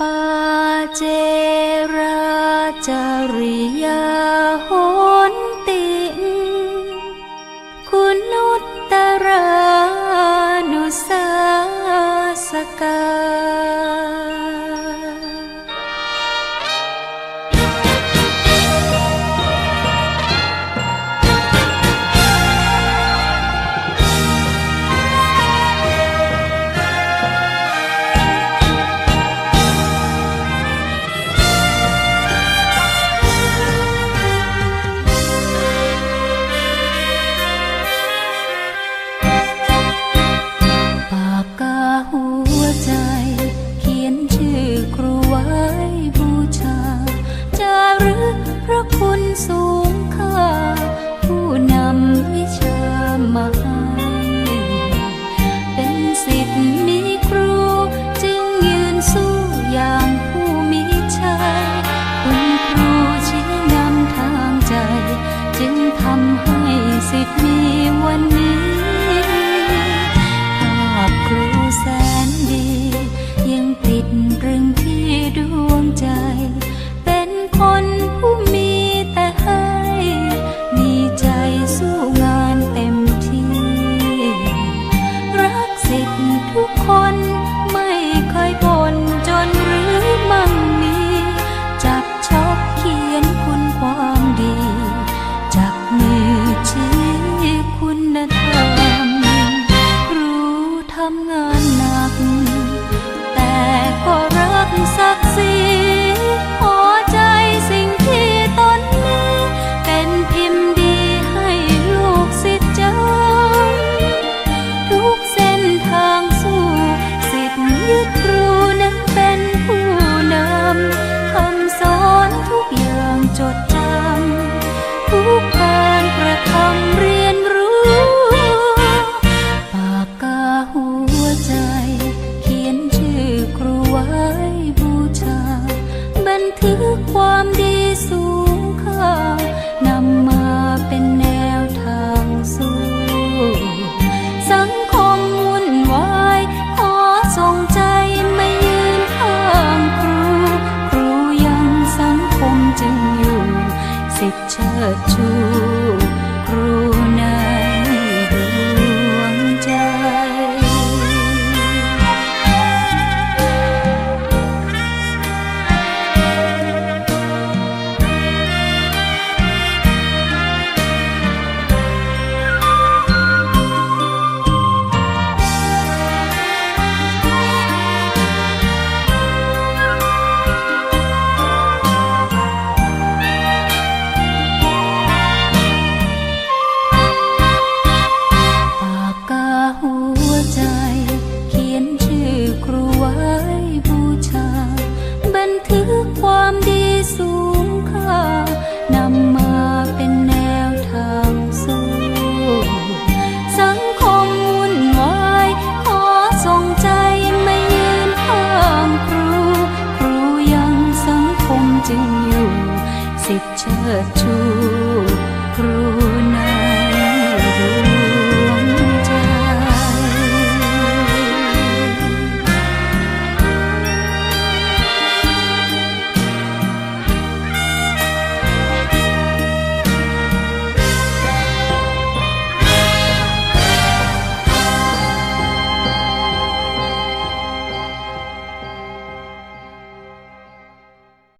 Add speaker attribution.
Speaker 1: ปาเจราจริย สูงค่า 的花 ความดีสูงค่านำมาเป็นแนวทางสู้สังคมวุ่นวายขอส่งใจไม่ยืนข้างครู ครูยังสังคมจึงอยู่ สิทธิ์เชิดชูครู